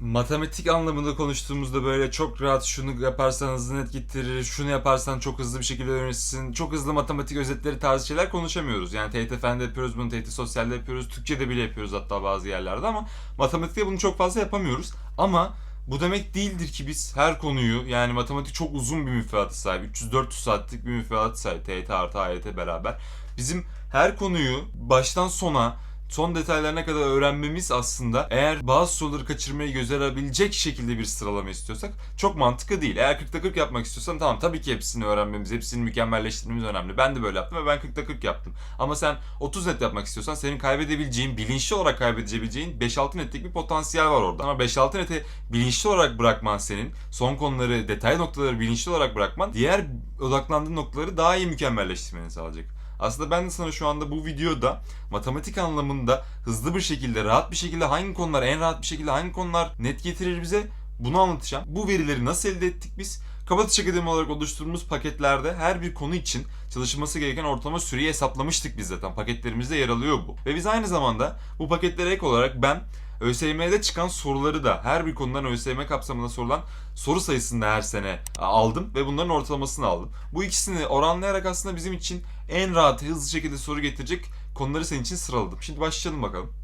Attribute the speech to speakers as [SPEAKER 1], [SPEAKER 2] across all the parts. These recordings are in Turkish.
[SPEAKER 1] matematik anlamında konuştuğumuzda böyle çok rahat şunu yaparsan hızlı net getirir, şunu yaparsan çok hızlı bir şekilde öğrenirsin, çok hızlı matematik özetleri tarzı şeyler konuşamıyoruz. Yani TYT Fen'de yapıyoruz bunu, TYT Sosyal'de yapıyoruz, Türkçe'de bile yapıyoruz hatta bazı yerlerde ama matematikte bunu çok fazla yapamıyoruz. Ama bu demek değildir ki biz her konuyu yani matematik çok uzun bir müfredatı sahip. 300-400 saatlik bir müfredatı sahip TYT artı AYT beraber. Bizim her konuyu baştan sona son detaylarına kadar öğrenmemiz aslında eğer bazı soruları kaçırmayı göze alabilecek şekilde bir sıralama istiyorsak çok mantıklı değil. Eğer 40'ta 40 yapmak istiyorsan tamam tabii ki hepsini öğrenmemiz, hepsini mükemmelleştirmemiz önemli. Ben de böyle yaptım ve ben 40'ta 40 yaptım. Ama sen 30 net yapmak istiyorsan senin kaybedebileceğin, bilinçli olarak kaybedebileceğin 5-6 netlik bir potansiyel var orada. Ama 5-6 neti bilinçli olarak bırakman senin, son konuları, detay noktaları bilinçli olarak bırakman diğer odaklandığın noktaları daha iyi mükemmelleştirmeni sağlayacak. Aslında ben de sana şu anda bu videoda matematik anlamında hızlı bir şekilde, rahat bir şekilde hangi konular en rahat bir şekilde hangi konular net getirir bize bunu anlatacağım. Bu verileri nasıl elde ettik biz? Kapatıcı Akademi olarak oluşturduğumuz paketlerde her bir konu için çalışılması gereken ortalama süreyi hesaplamıştık biz zaten. Paketlerimizde yer alıyor bu. Ve biz aynı zamanda bu paketlere ek olarak ben ÖSYM'de çıkan soruları da her bir konudan ÖSYM kapsamında sorulan soru sayısını da her sene aldım ve bunların ortalamasını aldım. Bu ikisini oranlayarak aslında bizim için en rahat, hızlı şekilde soru getirecek konuları senin için sıraladım. Şimdi başlayalım bakalım.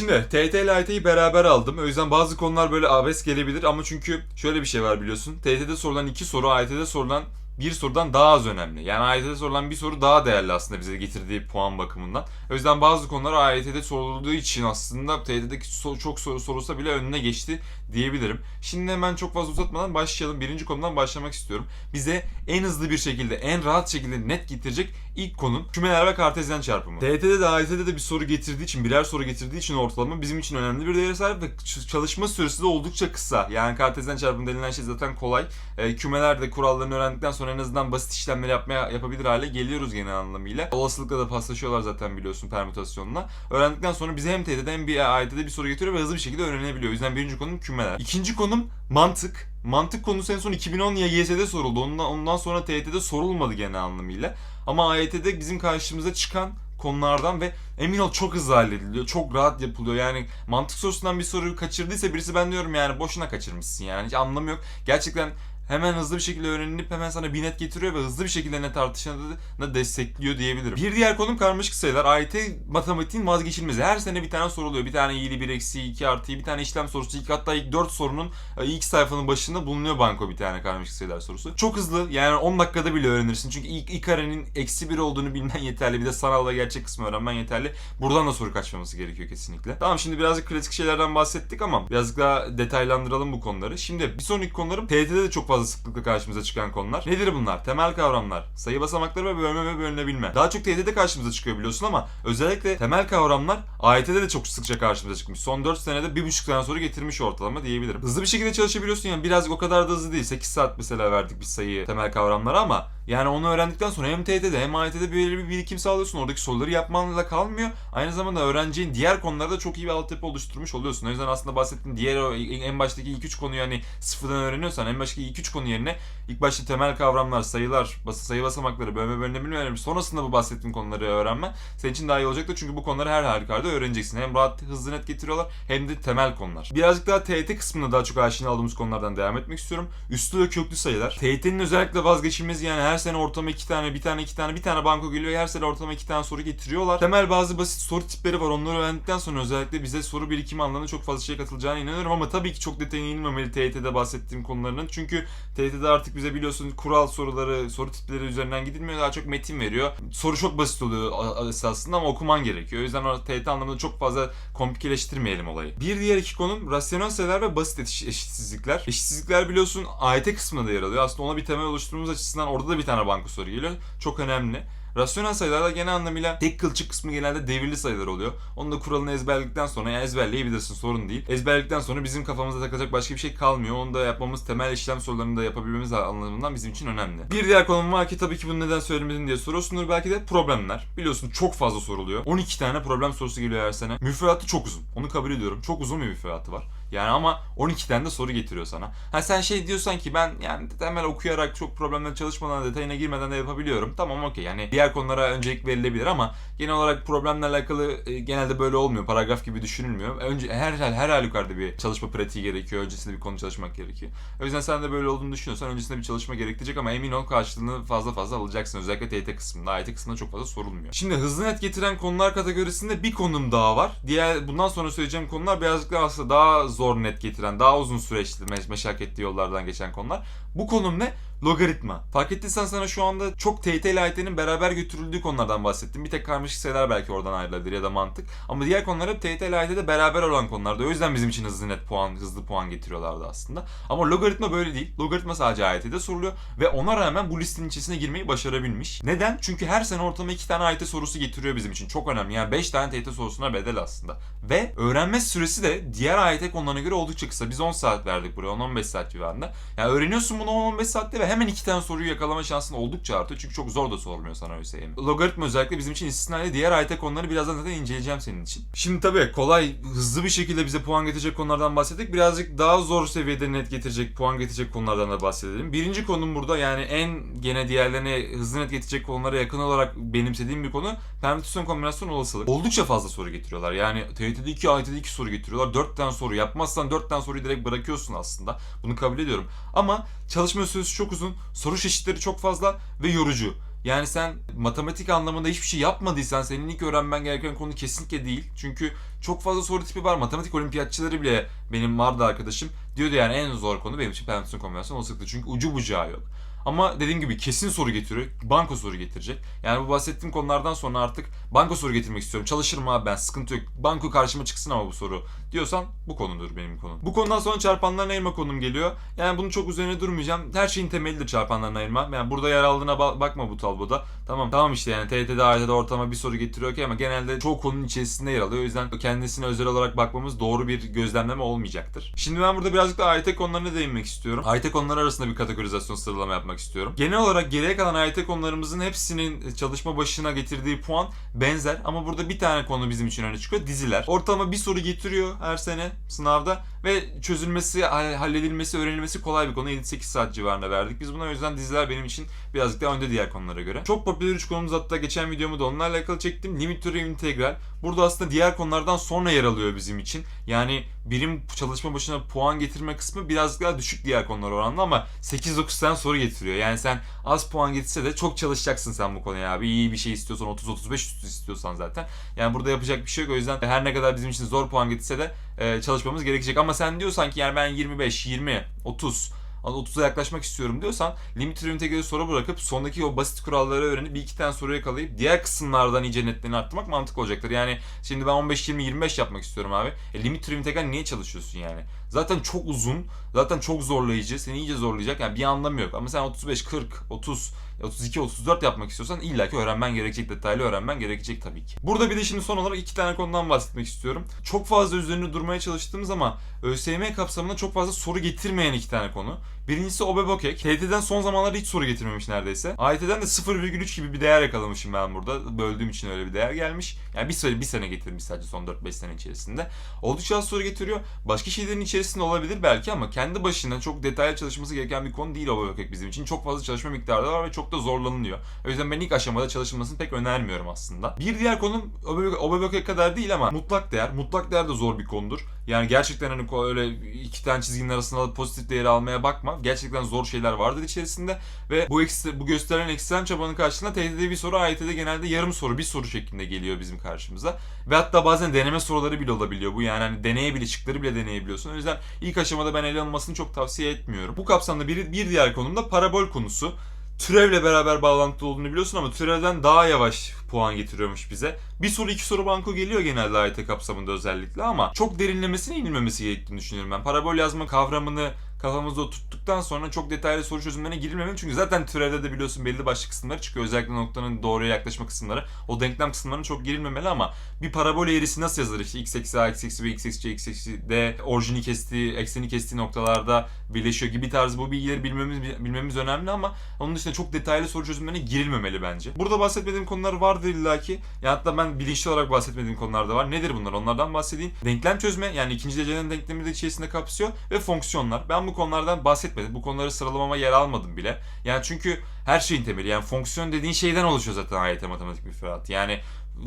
[SPEAKER 1] Şimdi TYT ile AYT'yi beraber aldım. O yüzden bazı konular böyle abes gelebilir ama çünkü şöyle bir şey var biliyorsun. TYT'de sorulan iki soru AYT'de sorulan bir sorudan daha az önemli. Yani AYT'de sorulan bir soru daha değerli aslında bize getirdiği puan bakımından. O yüzden bazı konular AYT'de sorulduğu için aslında TYT'deki so- çok soru sorulsa bile önüne geçti diyebilirim. Şimdi hemen çok fazla uzatmadan başlayalım. Birinci konudan başlamak istiyorum. Bize en hızlı bir şekilde, en rahat şekilde net getirecek ilk konum kümeler ve kartezyen çarpımı. TYT'de de AYT'de de bir soru getirdiği için, birer soru getirdiği için ortalama bizim için önemli bir değere sahip ve çalışma süresi de oldukça kısa. Yani kartezyen çarpımı denilen şey zaten kolay. E, kümeler de kurallarını öğrendikten sonra en azından basit işlemleri yapmaya yapabilir hale geliyoruz genel anlamıyla. Olasılıkla da paslaşıyorlar zaten biliyorsun permütasyonla. Öğrendikten sonra bize hem TYT'de hem bir AYT'de bir soru getiriyor ve hızlı bir şekilde öğrenebiliyor. O yüzden birinci konum kümeler. İkinci konum mantık. Mantık konusu en son 2010 YGS'de soruldu. Ondan, ondan sonra TYT'de sorulmadı genel anlamıyla. Ama AYT'de bizim karşımıza çıkan konulardan ve emin ol çok hızlı hallediliyor. Çok rahat yapılıyor. Yani mantık sorusundan bir soruyu kaçırdıysa birisi ben diyorum yani boşuna kaçırmışsın yani. Hiç anlamı yok. Gerçekten hemen hızlı bir şekilde öğrenilip hemen sana bir net getiriyor ve hızlı bir şekilde net artışını da destekliyor diyebilirim. Bir diğer konum karmaşık sayılar. AYT matematiğin vazgeçilmezi. Her sene bir tane soruluyor. Bir tane iyili, bir eksi, iki artı, bir tane işlem sorusu. İlk, hatta ilk dört sorunun e, ilk sayfanın başında bulunuyor banko bir tane karmaşık sayılar sorusu. Çok hızlı. Yani 10 dakikada bile öğrenirsin. Çünkü ilk, ilk karenin eksi bir olduğunu bilmen yeterli. Bir de sanal ve gerçek kısmı öğrenmen yeterli. Buradan da soru kaçmaması gerekiyor kesinlikle. Tamam şimdi birazcık klasik şeylerden bahsettik ama birazcık daha detaylandıralım bu konuları. Şimdi bir sonraki konularım TYT'de de çok fazla sıklıkla karşımıza çıkan konular. Nedir bunlar? Temel kavramlar, sayı basamakları ve bölme ve bölünebilme. Daha çok TYT'de karşımıza çıkıyor biliyorsun ama özellikle temel kavramlar AYT'de de çok sıkça karşımıza çıkmış. Son 4 senede bir buçuk tane soru getirmiş ortalama diyebilirim. Hızlı bir şekilde çalışabiliyorsun yani birazcık o kadar da hızlı değil. 8 saat mesela verdik bir sayı temel kavramlara ama yani onu öğrendikten sonra hem TYT'de hem AYT'de böyle bir birikim sağlıyorsun. Oradaki soruları yapmanla da kalmıyor. Aynı zamanda öğreneceğin diğer konularda çok iyi bir altyapı oluşturmuş oluyorsun. O yüzden aslında bahsettiğim diğer o en baştaki ilk üç konuyu hani sıfırdan öğreniyorsan en baştaki ilk üç konu yerine ilk başta temel kavramlar, sayılar, bas sayı basamakları, bölme bölünebilme önemli. Sonrasında bu bahsettiğim konuları öğrenmen senin için daha iyi olacaktır. Çünkü bu konuları her halükarda öğreneceksin. Hem rahat, hızlı, net getiriyorlar hem de temel konular. Birazcık daha TYT kısmında daha çok aşina olduğumuz konulardan devam etmek istiyorum. Üstlü ve köklü sayılar. TYT'nin özellikle vazgeçilmezi yani her sene ortalama iki tane, bir tane, iki tane, bir tane banko geliyor. Her sene ortalama iki tane soru getiriyorlar. Temel bazı basit soru tipleri var. Onları öğrendikten sonra özellikle bize soru birikimi anlamında çok fazla şey katılacağına inanıyorum ama tabii ki çok detayına inilmemeli TYT'de bahsettiğim konularının. Çünkü TYT'de artık bize biliyorsun kural soruları, soru tipleri üzerinden gidilmiyor. Daha çok metin veriyor. Soru çok basit oluyor a- esasında ama okuman gerekiyor. O yüzden TYT anlamında çok fazla komplikeleştirmeyelim olayı. Bir diğer iki konum rasyonel sayılar ve basit eş- eşitsizlikler. Eşitsizlikler biliyorsun AYT kısmında da yer alıyor. Aslında ona bir temel oluşturmamız açısından orada da bir tane banko soru geliyor. Çok önemli. Rasyonel sayılarda genel anlamıyla tek kılçık kısmı genelde devirli sayılar oluyor. Onun da kuralını ezberledikten sonra yani ezberleyebilirsin sorun değil. Ezberledikten sonra bizim kafamıza takacak başka bir şey kalmıyor. Onu da yapmamız temel işlem sorularını da yapabilmemiz anlamından bizim için önemli. Bir diğer konum var ki tabii ki bunu neden söylemedin diye soruyorsundur. Belki de problemler. Biliyorsun çok fazla soruluyor. 12 tane problem sorusu geliyor her sene. Müfredatı çok uzun. Onu kabul ediyorum. Çok uzun bir müfredatı var. Yani ama 12'den de soru getiriyor sana. Ha sen şey diyorsan ki ben yani temel okuyarak çok problemden çalışmadan detayına girmeden de yapabiliyorum. Tamam okey yani diğer konulara öncelik verilebilir ama genel olarak problemle alakalı e, genelde böyle olmuyor. Paragraf gibi düşünülmüyor. Önce her her, her halükarda bir çalışma pratiği gerekiyor. Öncesinde bir konu çalışmak gerekiyor. O yüzden sen de böyle olduğunu düşünüyorsan öncesinde bir çalışma gerektirecek ama emin ol karşılığını fazla fazla alacaksın. Özellikle TYT kısmında. AYT kısmında çok fazla sorulmuyor. Şimdi hızlı net getiren konular kategorisinde bir konum daha var. Diğer bundan sonra söyleyeceğim konular birazcık daha aslında daha zor net getiren, daha uzun süreçli meş- meşakkatli yollardan geçen konular. Bu konum ne? Logaritma. Fark ettiysen sana şu anda çok TYT ile AYT'nin beraber götürüldüğü konulardan bahsettim. Bir tek karmaşık sayılar belki oradan ayrılabilir ya da mantık. Ama diğer konular hep TYT ile AYT'de beraber olan konulardı. O yüzden bizim için hızlı net puan, hızlı puan getiriyorlardı aslında. Ama logaritma böyle değil. Logaritma sadece AYT'de soruluyor ve ona rağmen bu listenin içerisine girmeyi başarabilmiş. Neden? Çünkü her sene ortalama 2 tane AYT sorusu getiriyor bizim için. Çok önemli. Yani 5 tane TYT sorusuna bedel aslında. Ve öğrenme süresi de diğer AYT konularına göre oldukça kısa. Biz 10 saat verdik buraya. 10-15 saat civarında. Yani öğreniyorsun bunu 10-15 saatte ve hemen iki tane soruyu yakalama şansın oldukça artıyor. Çünkü çok zor da sormuyor sana ÖSYM. Logaritma özellikle bizim için istisnai. Diğer AYT konuları birazdan zaten inceleyeceğim senin için. Şimdi tabii kolay, hızlı bir şekilde bize puan getirecek konulardan bahsettik. Birazcık daha zor seviyede net getirecek, puan getirecek konulardan da bahsedelim. Birinci konum burada yani en gene diğerlerine hızlı net getirecek konulara yakın olarak benimsediğim bir konu permütasyon kombinasyon olasılık. Oldukça fazla soru getiriyorlar. Yani TYT'de 2, AYT'de 2 soru getiriyorlar. 4 tane soru yapmazsan 4 tane soruyu direkt bırakıyorsun aslında. Bunu kabul ediyorum. Ama çalışma süresi çok uzun, soru çeşitleri çok fazla ve yorucu. Yani sen matematik anlamında hiçbir şey yapmadıysan senin ilk öğrenmen gereken konu kesinlikle değil. Çünkü çok fazla soru tipi var. Matematik olimpiyatçıları bile benim vardı arkadaşım. Diyordu yani en zor konu benim için permütasyon kombinasyon olasılıktı. Çünkü ucu bucağı yok. Ama dediğim gibi kesin soru getiriyor. Banko soru getirecek. Yani bu bahsettiğim konulardan sonra artık banko soru getirmek istiyorum. Çalışırım abi ben sıkıntı yok. Banko karşıma çıksın ama bu soru diyorsan bu konudur benim konum. Bu konudan sonra çarpanlarını ayırma konum geliyor. Yani bunu çok üzerine durmayacağım. Her şeyin temelidir çarpanlarını ayırma. Yani burada yer aldığına ba- bakma bu tabloda. Tamam tamam işte yani TYT'de AYT'de ortalama bir soru getiriyor ki ama genelde çoğu konunun içerisinde yer alıyor. O yüzden kendisine özel olarak bakmamız doğru bir gözlemleme olmayacaktır. Şimdi ben burada birazcık da AYT konularına değinmek istiyorum. AYT konuları arasında bir kategorizasyon sıralama yapmak istiyorum. Genel olarak geriye kalan AYT konularımızın hepsinin çalışma başına getirdiği puan benzer ama burada bir tane konu bizim için öne çıkıyor. Diziler. Ortalama bir soru getiriyor her sene sınavda ve çözülmesi, hall- halledilmesi, öğrenilmesi kolay bir konu. 7-8 saat civarında verdik. Biz buna o yüzden diziler benim için birazcık daha önde diğer konulara göre. Çok popüler 3 konumuz hatta geçen videomu da onlarla alakalı çektim. Limit türev integral. Burada aslında diğer konulardan sonra yer alıyor bizim için. Yani birim çalışma başına puan getirme kısmı birazcık daha düşük diğer konular oranla ama 8-9 tane soru getiriyor. Yani sen az puan getirse de çok çalışacaksın sen bu konuya abi. İyi bir şey istiyorsan 30-35 üstü istiyorsan zaten. Yani burada yapacak bir şey yok. O yüzden her ne kadar bizim için zor puan getirse de e, çalışmamız gerekecek. Ama sen diyorsan ki yani ben 25, 20, 30 30'a yaklaşmak istiyorum diyorsan limit türev integrali soru bırakıp sondaki o basit kuralları öğrenip bir iki tane soru yakalayıp diğer kısımlardan iyice netlerini arttırmak mantıklı olacaktır. Yani şimdi ben 15 20 25 yapmak istiyorum abi. E, limit integral niye çalışıyorsun yani? Zaten çok uzun, zaten çok zorlayıcı, seni iyice zorlayacak. Yani bir anlamı yok. Ama sen 35 40 30 32 34 yapmak istiyorsan illaki öğrenmen gerekecek, detaylı öğrenmen gerekecek tabii ki. Burada bir de şimdi son olarak iki tane konudan bahsetmek istiyorum. Çok fazla üzerine durmaya çalıştığımız ama ÖSYM kapsamında çok fazla soru getirmeyen iki tane konu. Birincisi Obebokek. TYT'den son zamanlarda hiç soru getirmemiş neredeyse. AYT'den de 0,3 gibi bir değer yakalamışım ben burada. Böldüğüm için öyle bir değer gelmiş. Yani bir sene, bir sene getirmiş sadece son 4-5 sene içerisinde. Oldukça az soru getiriyor. Başka şeylerin içerisinde olabilir belki ama kendi başına çok detaylı çalışması gereken bir konu değil Obebokek bizim için. Çok fazla çalışma miktarı var ve çok da zorlanılıyor. O yüzden ben ilk aşamada çalışılmasını pek önermiyorum aslında. Bir diğer konum Obebokek kadar değil ama mutlak değer. Mutlak değer de zor bir konudur. Yani gerçekten hani öyle iki tane çizginin arasında pozitif değeri almaya bakma. Gerçekten zor şeyler vardır içerisinde ve bu ekstra, bu gösterilen ekstrem çabanın karşılığında TYT'de bir soru, AYT'de genelde yarım soru, bir soru şeklinde geliyor bizim karşımıza. Ve hatta bazen deneme soruları bile olabiliyor. Bu yani hani deneye şıkları bile deneyebiliyorsun. O yüzden ilk aşamada ben ele alınmasını çok tavsiye etmiyorum. Bu kapsamda bir, bir diğer konum da parabol konusu türevle beraber bağlantılı olduğunu biliyorsun ama türevden daha yavaş puan getiriyormuş bize. Bir soru iki soru banko geliyor genelde AYT kapsamında özellikle ama çok derinlemesine inilmemesi gerektiğini düşünüyorum ben. Parabol yazma kavramını kafamızda oturttuktan sonra çok detaylı soru çözümlerine girilmemeli. Çünkü zaten türevde de biliyorsun belli başlı kısımları çıkıyor. Özellikle noktanın doğruya yaklaşma kısımları. O denklem kısımlarına çok girilmemeli ama bir parabol eğrisi nasıl yazılır? İşte x eksi a, x eksi b, x eksi c, x eksi d orijini kestiği, ekseni kestiği noktalarda birleşiyor gibi tarzı bu bilgileri bilmemiz bilmemiz önemli ama onun dışında çok detaylı soru çözümlerine girilmemeli bence. Burada bahsetmediğim konular vardır illaki. Ya hatta ben bilinçli olarak bahsetmediğim konular da var. Nedir bunlar? Onlardan bahsedeyim. Denklem çözme yani ikinci derecenin denklemi de içerisinde kapsıyor ve fonksiyonlar. Ben bu konulardan bahsetmedim. Bu konuları sıralamama yer almadım bile. Yani çünkü her şeyin temeli yani fonksiyon dediğin şeyden oluşuyor zaten AYT matematik müfredatı. Yani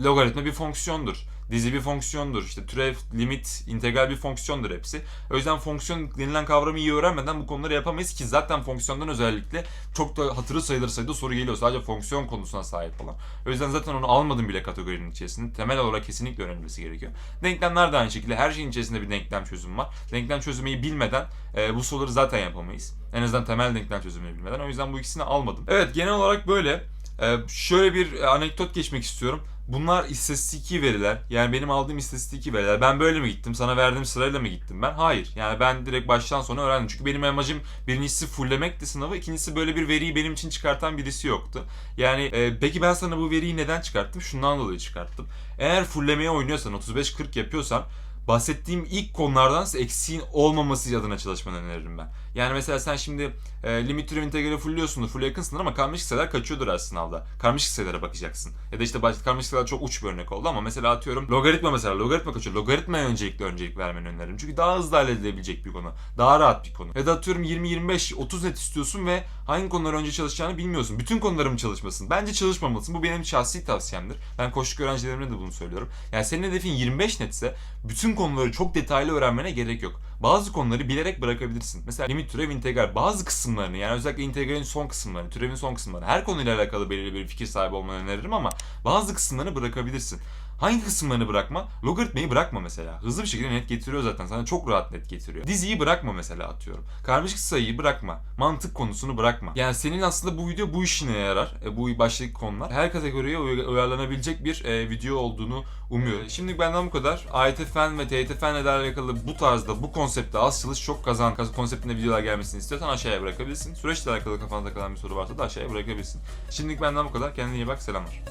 [SPEAKER 1] logaritma bir fonksiyondur. Dizi bir fonksiyondur. İşte türev, limit, integral bir fonksiyondur hepsi. O yüzden fonksiyon denilen kavramı iyi öğrenmeden bu konuları yapamayız ki zaten fonksiyondan özellikle çok da hatırı sayılır sayıda soru geliyor. Sadece fonksiyon konusuna sahip olan. O yüzden zaten onu almadım bile kategorinin içerisinde. Temel olarak kesinlikle öğrenilmesi gerekiyor. Denklemler de aynı şekilde. Her şeyin içerisinde bir denklem çözümü var. Denklem çözmeyi bilmeden e, bu soruları zaten yapamayız. En azından temel denklem çözümünü bilmeden. O yüzden bu ikisini almadım. Evet genel olarak böyle. Ee, şöyle bir anekdot geçmek istiyorum. Bunlar istatistiki veriler. Yani benim aldığım istatistiki veriler. Ben böyle mi gittim? Sana verdiğim sırayla mı gittim ben? Hayır. Yani ben direkt baştan sona öğrendim. Çünkü benim amacım birincisi fullemekti sınavı. ikincisi böyle bir veriyi benim için çıkartan birisi yoktu. Yani e, peki ben sana bu veriyi neden çıkarttım? Şundan dolayı çıkarttım. Eğer fullemeye oynuyorsan 35-40 yapıyorsan bahsettiğim ilk konulardan eksiğin olmaması adına çalışmanı öneririm ben. Yani mesela sen şimdi e, limit türev integrali fullliyorsundur, full yakınsındır ama karmaşık sayılar kaçıyordur her sınavda. Karmaşık sayılara bakacaksın. Ya da işte karmaşık sayılar çok uç bir örnek oldu ama mesela atıyorum logaritma mesela logaritma kaçıyor. Logaritmaya öncelikle öncelik vermeni öneririm. Çünkü daha hızlı halledilebilecek bir konu. Daha rahat bir konu. Ya da atıyorum 20-25, 30 net istiyorsun ve hangi konular önce çalışacağını bilmiyorsun. Bütün konuların çalışmasın. Bence çalışmamalısın. Bu benim şahsi tavsiyemdir. Ben koşuk öğrencilerimle de bunu söylüyorum. Yani senin hedefin 25 netse bütün konuları çok detaylı öğrenmene gerek yok. Bazı konuları bilerek bırakabilirsin. Mesela limit türev integral bazı kısımlarını yani özellikle integralin son kısımlarını, türevin son kısımlarını her konuyla alakalı belirli bir fikir sahibi olmanı öneririm ama bazı kısımlarını bırakabilirsin. Hangi kısımlarını bırakma? Logaritmayı bırakma mesela. Hızlı bir şekilde net getiriyor zaten. Sana çok rahat net getiriyor. Diziyi bırakma mesela atıyorum. Karmaşık sayıyı bırakma. Mantık konusunu bırakma. Yani senin aslında bu video bu işine yarar. E, bu baştaki konular. Her kategoriye uy- uyarlanabilecek bir e, video olduğunu umuyorum. Şimdi benden bu kadar. AYT fen ve TYT fenle alakalı bu tarzda, bu konseptte az çalış çok kazan konseptinde videolar gelmesini istiyorsan aşağıya bırakabilirsin. Süreçle alakalı kafanda kalan bir soru varsa da aşağıya bırakabilirsin. Şimdilik benden bu kadar. Kendine iyi bak. Selamlar.